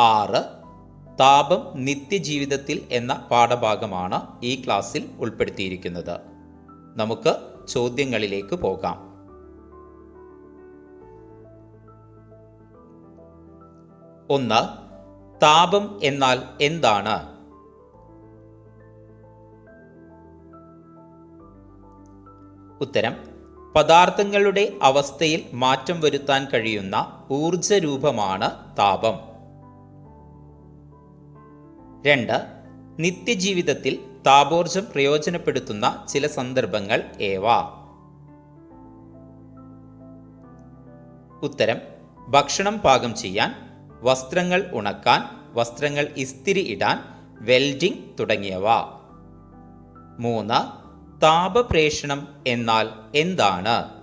ആറ് താപം നിത്യജീവിതത്തിൽ എന്ന പാഠഭാഗമാണ് ഈ ക്ലാസ്സിൽ ഉൾപ്പെടുത്തിയിരിക്കുന്നത്. നമുക്ക് ചോദ്യങ്ങളിലേക്ക് പോകാം. ഒന്ന് താപം എന്നാൽ എന്താണ്? ഉത്തരം പദാർത്ഥങ്ങളുടെ അവസ്ഥയിൽ മാറ്റം വരുത്താൻ കഴിയുന്ന ഊർജരൂപമാണ് താപം. രണ്ട് നിത്യജീവിതത്തിൽ താപോർജം പ്രയോജനപ്പെടുത്തുന്ന ചില സന്ദർഭങ്ങൾ ഏവ? ഉത്തരം ഭക്ഷണം പാകം ചെയ്യാൻ വസ്ത്രങ്ങൾ ഉണക്കാൻ വസ്ത്രങ്ങൾ ഇസ്തിരി ഇടാൻ വെൽഡിംഗ് തുടങ്ങിയവ. മൂന്ന് താപപ്രേഷണം എന്നാൽ എന്താണ്?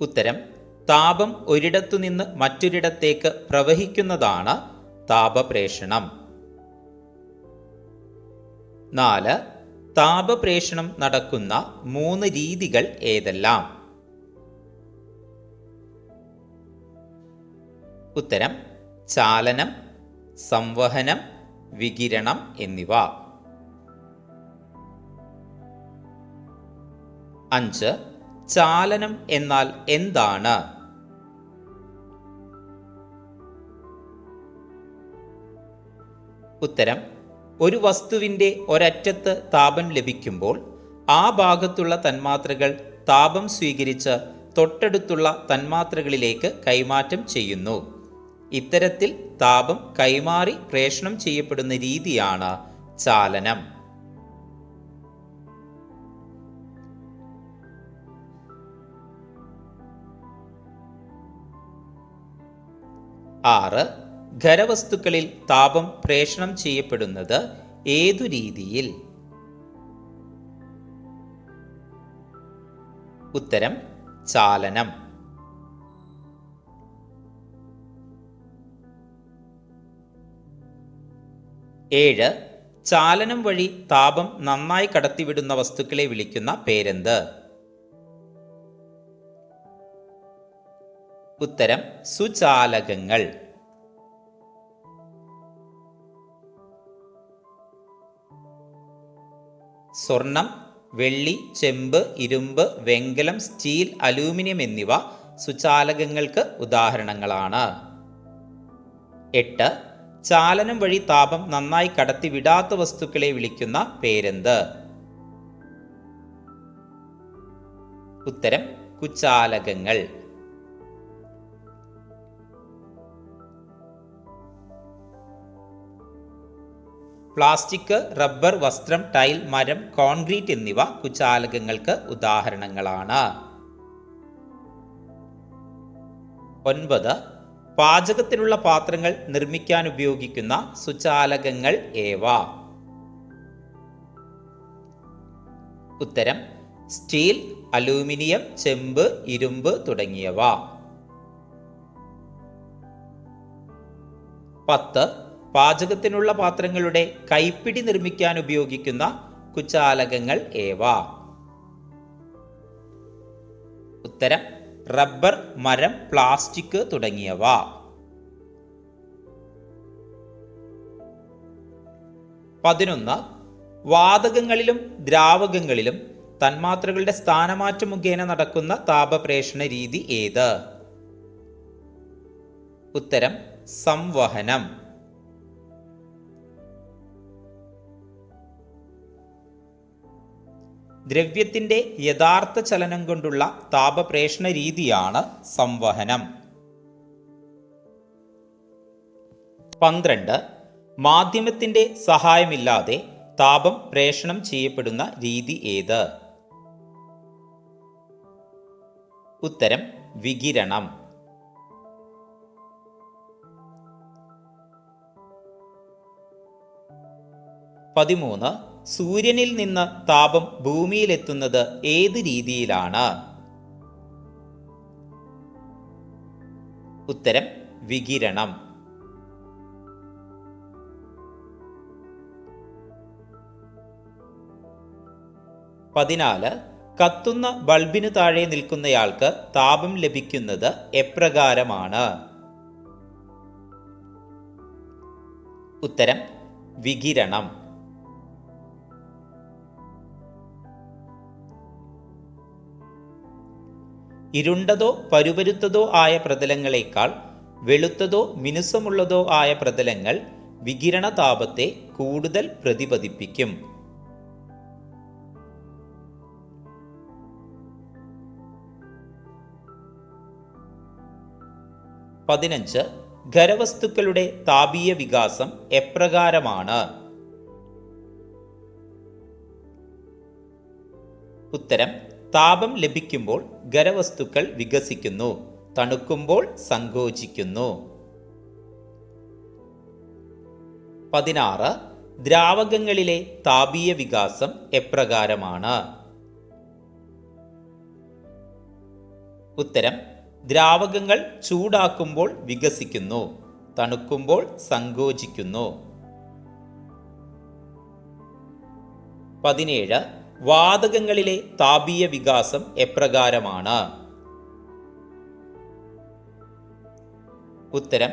ഉത്തരം താപം ഒരിടത്തുനിന്ന് മറ്റൊരിടത്തേക്ക് പ്രവഹിക്കുന്നതാണ് താപപ്രേഷണം. നാല് താപപ്രേഷണം നടക്കുന്ന മൂന്ന് രീതികൾ ഏതെല്ലാം? ഉത്തരം ചാലനം സംവഹനം വികിരണം എന്നിവ. അഞ്ച് ചാലനം എന്നാൽ എന്താണ്? ഉത്തരം ഒരു വസ്തുവിന്റെ ഒരറ്റത്ത് താപം ലഭിക്കുമ്പോൾ ആ ഭാഗത്തുള്ള തന്മാത്രകൾ താപം സ്വീകരിച്ച് തൊട്ടടുത്തുള്ള തന്മാത്രകളിലേക്ക് കൈമാറ്റം ചെയ്യുന്നു. ഇത്തരത്തിൽ താപം കൈമാറി പ്രേഷണം ചെയ്യപ്പെടുന്ന രീതിയാണ് ചാലനം. ആറ് ഖരവസ്തുക്കളിൽ താപം പ്രേഷണം ചെയ്യപ്പെടുന്നത് ഏതു രീതിയിൽ? ഉത്തരം ചാലനം. ഏഴ് ചാലനം വഴി താപം നന്നായി കടത്തിവിടുന്ന വസ്തുക്കളെ വിളിക്കുന്ന പേരെന്ത്? ഉത്തരം സുചാലകങ്ങൾ. സ്വർണം വെള്ളി ചെമ്പ് ഇരുമ്പ് വെങ്കലം സ്റ്റീൽ അലൂമിനിയം എന്നിവ സുചാലകങ്ങൾക്ക് ഉദാഹരണങ്ങളാണ്. എട്ട്. ചാലനം വഴി താപം നന്നായി കടത്തിവിടാത്ത വസ്തുക്കളെ വിളിക്കുന്ന പേരെന്ത്? ഉത്തരം കുചാലകങ്ങൾ. പ്ലാസ്റ്റിക് റബ്ബർ വസ്ത്രം ടൈൽ മരം കോൺക്രീറ്റ് എന്നിവ കുചാലകങ്ങൾക്ക് ഉദാഹരണങ്ങളാണ്. ഒൻപത് പാചകത്തിനുള്ള പാത്രങ്ങൾ നിർമ്മിക്കാൻ ഉപയോഗിക്കുന്ന സുചാലകങ്ങൾ ഏവ? ഉത്തരം സ്റ്റീൽ അലൂമിനിയം ചെമ്പ് ഇരുമ്പ് തുടങ്ങിയവ. പത്ത് പാചകത്തിനുള്ള പാത്രങ്ങളുടെ കൈപ്പിടി നിർമ്മിക്കാൻ ഉപയോഗിക്കുന്ന കുചാലകങ്ങൾ ഏവ? ഉത്തരം റബ്ബർ മരം പ്ലാസ്റ്റിക് തുടങ്ങിയവ. പതിനൊന്ന് വാതകങ്ങളിലും ദ്രാവകങ്ങളിലും തന്മാത്രകളുടെ സ്ഥാനമാറ്റം മുഖേന നടക്കുന്ന താപപ്രേഷണ രീതി ഏത്? ഉത്തരം സംവഹനം. ദ്രവ്യത്തിന്റെ യഥാർത്ഥ ചലനം കൊണ്ടുള്ള താപപ്രേഷണ രീതിയാണ് സംവഹനം. പന്ത്രണ്ട് മാധ്യമത്തിന്റെ സഹായമില്ലാതെ താപം പ്രേഷണം ചെയ്യപ്പെടുന്ന രീതി ഏത്? ഉത്തരം വികിരണം. പതിമൂന്ന് സൂര്യനിൽ നിന്ന് താപം ഭൂമിയിലെത്തുന്നത് ഏത് രീതിയിലാണ്? ഉത്തരം വികിരണം. പതിനാല് കത്തുന്ന ബൾബിനു താഴെ നിൽക്കുന്നയാൾക്ക് താപം ലഭിക്കുന്നത് എപ്രകാരമാണ്? ഉത്തരം വികിരണം. ഇരുണ്ടതോ പരുപരുത്തതോ ആയ പ്രതലങ്ങളേക്കാൾ വെളുത്തതോ മിനുസമുള്ളതോ ആയ പ്രതലങ്ങൾ വികിരണ താപത്തെ കൂടുതൽ പ്രതിപതിപ്പിക്കും. പതിനഞ്ച് ഖരവസ്തുക്കളുടെ താപീയ വികാസം എപ്രകാരമാണ്? ഉത്തരം താപം ലഭിക്കുമ്പോൾ ഖരവസ്തുക്കൾ വികസിക്കുന്നു തണുക്കുമ്പോൾ സങ്കോചിക്കുന്നു. പതിനാറ് ദ്രാവകങ്ങളിലെ താപീയ വികാസം എപ്രകാരമാണ്? ഉത്തരം ദ്രാവകങ്ങൾ ചൂടാക്കുമ്പോൾ വികസിക്കുന്നു തണുക്കുമ്പോൾ സങ്കോചിക്കുന്നു. പതിനേഴ് വാതകങ്ങളിലെ താപീയ വികാസം എപ്രകാരമാണ്? ഉത്തരം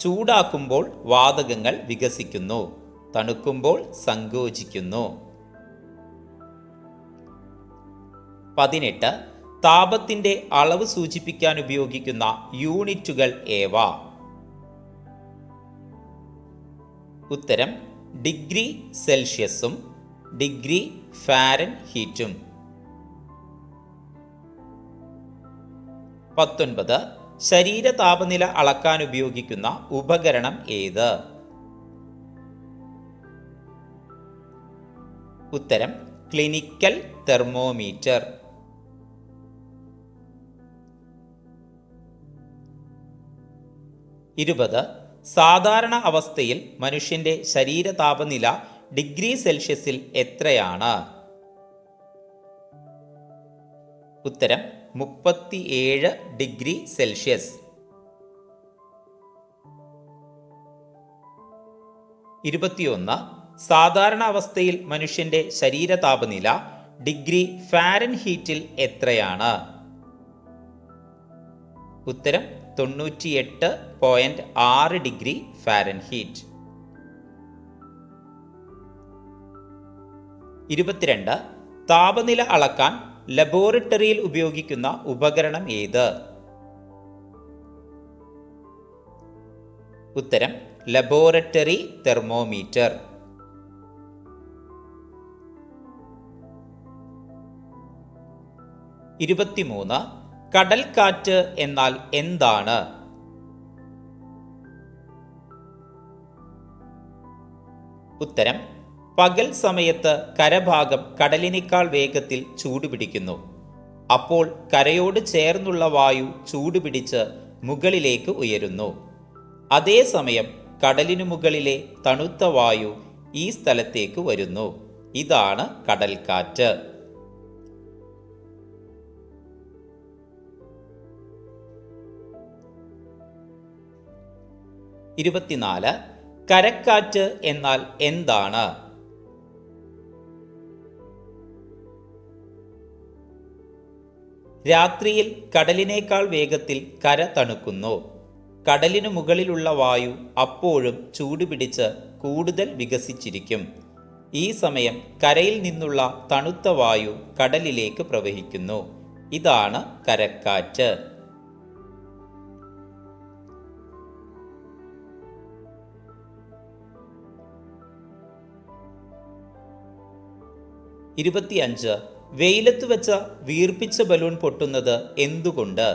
ചൂടാക്കുമ്പോൾ വാതകങ്ങൾ വികസിക്കുന്നു തണുക്കുമ്പോൾ സങ്കോചിക്കുന്നു. പതിനെട്ട് താപത്തിന്റെ അളവ് സൂചിപ്പിക്കാൻ ഉപയോഗിക്കുന്ന യൂണിറ്റുകൾ ഏവ? ഉത്തരം ഡിഗ്രി സെൽഷ്യസും ഡിഗ്രി ഫാരൻ ഹീറ്റും. പത്തൊൻപത് ശരീര താപനില അളക്കാൻ ഉപയോഗിക്കുന്ന ഉപകരണം ഏത്? ഉത്തരം ക്ലിനിക്കൽ തെർമോമീറ്റർ. ഇരുപത് സാധാരണ അവസ്ഥയിൽ മനുഷ്യന്റെ ശരീര താപനില ഡിഗ്രി സെൽഷ്യസിൽ എത്രയാണ്? ഉത്തരം മുപ്പത്തിയേഴ് ഡിഗ്രി സെൽഷ്യസ്. ഇരുപത്തിയൊന്ന് സാധാരണ അവസ്ഥയിൽ മനുഷ്യന്റെ ശരീര താപനില ഡിഗ്രി ഫാരൻ ഹീറ്റിൽ എത്രയാണ്? ഉത്തരം തൊണ്ണൂറ്റിയെട്ട് പോയിന്റ് ആറ് ഡിഗ്രി ഫാരൻ ഹീറ്റ് ഇരുപത്തിരണ്ട് താപനില അളക്കാൻ ലബോറട്ടറിയിൽ ഉപയോഗിക്കുന്ന ഉപകരണം ഏത്? ഉത്തരം ലബോറട്ടറി തെർമോമീറ്റർ. ഇരുപത്തിമൂന്ന് കടൽക്കാറ്റ് എന്നാൽ എന്താണ്? ഉത്തരം പകൽ സമയത്ത് കരഭാഗം കടലിനേക്കാൾ വേഗത്തിൽ ചൂടുപിടിക്കുന്നു. അപ്പോൾ കരയോട് ചേർന്നുള്ള വായു ചൂടുപിടിച്ച് മുകളിലേക്ക് ഉയരുന്നു. അതേസമയം കടലിനു മുകളിലെ തണുത്ത വായു ഈ സ്ഥലത്തേക്ക് വരുന്നു. ഇതാണ് കടൽക്കാറ്റ്. ഇരുപത്തിനാല് കരക്കാറ്റ് എന്നാൽ എന്താണ്? രാത്രിയിൽ കടലിനേക്കാൾ വേഗത്തിൽ കര തണുക്കുന്നു. കടലിനു മുകളിലുള്ള വായു അപ്പോഴും ചൂടുപിടിച്ച് കൂടുതൽ വികസിച്ചിരിക്കും. ഈ സമയം കരയിൽ നിന്നുള്ള തണുത്ത വായു കടലിലേക്ക് പ്രവഹിക്കുന്നു. ഇതാണ് കരക്കാറ്റ്. ഇരുപത്തിയഞ്ച് വെയിലത്ത് വെച്ച വീർപ്പിച്ച ബലൂൺ പൊട്ടുന്നത് എന്തുകൊണ്ട്?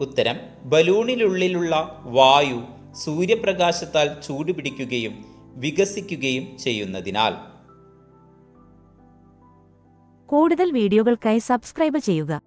ഉത്തരം ബലൂണിനുള്ളിലുള്ള വായു സൂര്യപ്രകാശത്താൽ ചൂടുപിടിക്കുകയും വികസിക്കുകയും ചെയ്യുന്നതിനാൽ. കൂടുതൽ വീഡിയോകൾക്കായി സബ്സ്ക്രൈബ് ചെയ്യുക.